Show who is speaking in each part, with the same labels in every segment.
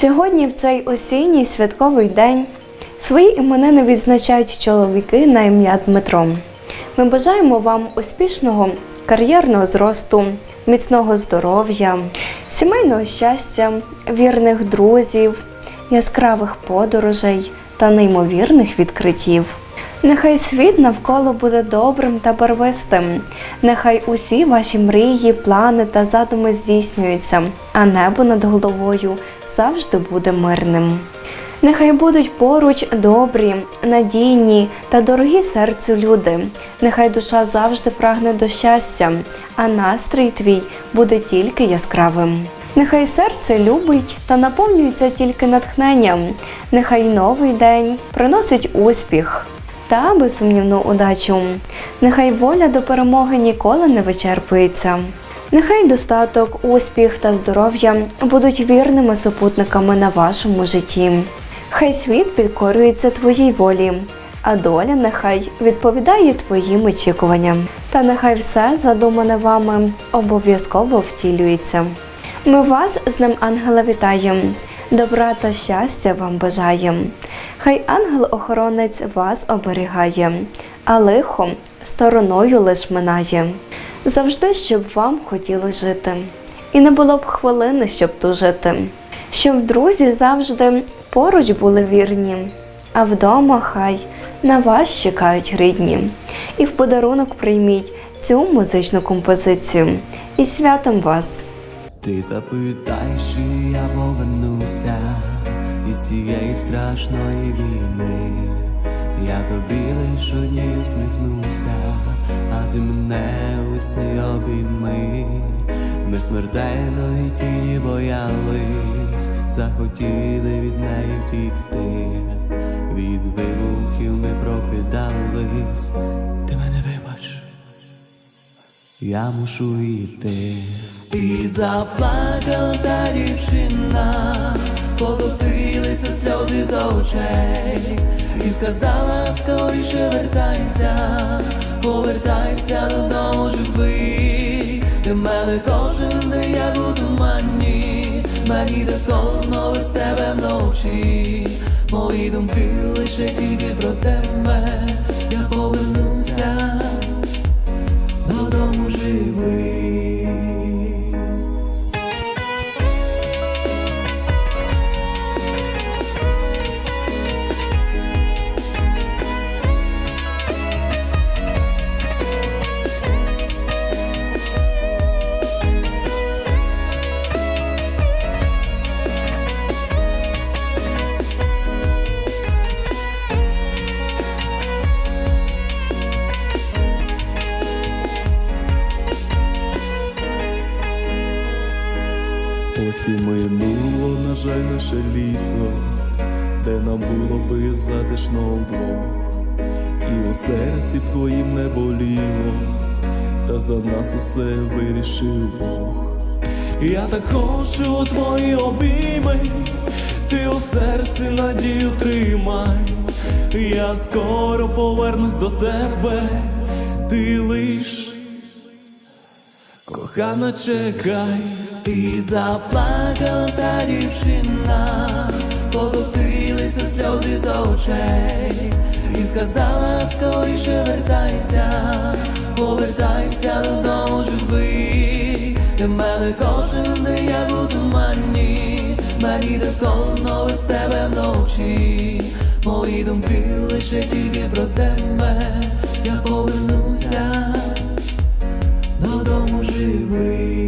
Speaker 1: Сьогодні, в цей осінній святковий день, свої іменини відзначають чоловіки на ім'я Дмитро. Ми бажаємо вам успішного кар'єрного зросту, міцного здоров'я, сімейного щастя, вірних друзів, яскравих подорожей та неймовірних відкриттів. Нехай світ навколо буде добрим та барвистим. Нехай усі ваші мрії, плани та задуми здійснюються, а небо над головою завжди буде мирним. Нехай будуть поруч добрі, надійні та дорогі серцю люди. Нехай душа завжди прагне до щастя, а настрій твій буде тільки яскравим. Нехай серце любить та наповнюється тільки натхненням. Нехай новий день приносить успіх та безсумнівну удачу. Нехай воля до перемоги ніколи не вичерпується. Нехай достаток, успіх та здоров'я будуть вірними супутниками на вашому житті. Хай світ підкорюється твоїй волі, а доля нехай відповідає твоїм очікуванням. Та нехай все задумане вами обов'язково втілюється. Ми вас з ним ангела вітаємо, добра та щастя вам бажаємо. Хай ангел-охоронець вас оберігає, а лихо стороною лиш минає. Завжди, щоб вам хотілося жити, і не було б хвилини, щоб тужити, щоб друзі завжди поруч були вірні, а вдома хай на вас чекають рідні. І в подарунок прийміть цю музичну композицію. І святом вас!
Speaker 2: Ти запитай, чи я повернуся із цієї страшної війни. Я тобі лиш одній усміхнуся, а ти мене весни обійми. Ми смертельної тіні боялись, захотіли від неї втікти. Від вибухів ми прокидались. Ти мене вибач. Я мушу йти. І заплакала та дівчина, покотилися сльози з очей, і сказала скоріше вертайся, повертайся додому живий. Для мене кожен день як у тумані, мені так холодно тебе вночі. Мої думки лише тільки про тебе,
Speaker 3: Ось і минуло, на жаль, наше літо, де нам було би затишно вдвох, і у серці в твоїм не боліло, та за нас усе вирішив Бог. Я так хочу у твої обійми, ти у серці надію тримай, я скоро повернусь до тебе, ти лиш кохана чекай.
Speaker 2: І заплакала та дівчина, покотилися сльози з очей, і сказала скоріше вертайся, повертайся додому живий. Для мене кожен день як у тумані, мені так холодно тебе вночі. Мої думки лише тільки про тебе, я повернуся додому живий.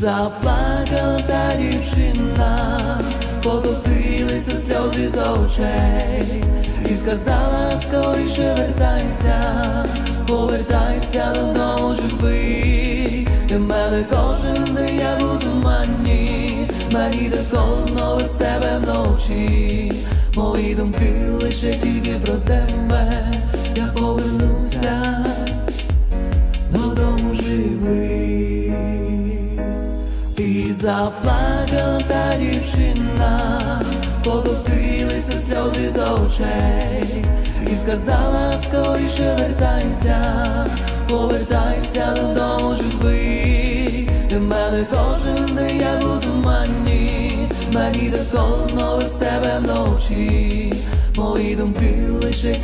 Speaker 2: заплакала та дівчина, покотилися сльози з очей, і сказала скоріше вертайся, повертайся додому живий. І в мене кожен день як у тумані. Мені так холодно без тебе вночі. Мої думки лише тільки про тебе. Я повернуся заплакала та дівчина, покотилися сльози з очей, і сказала скоріше вертайся, повертайся додому живий. Для мене кожен день як у тумані, мені так холодно без тебе вночі, мої думки лише.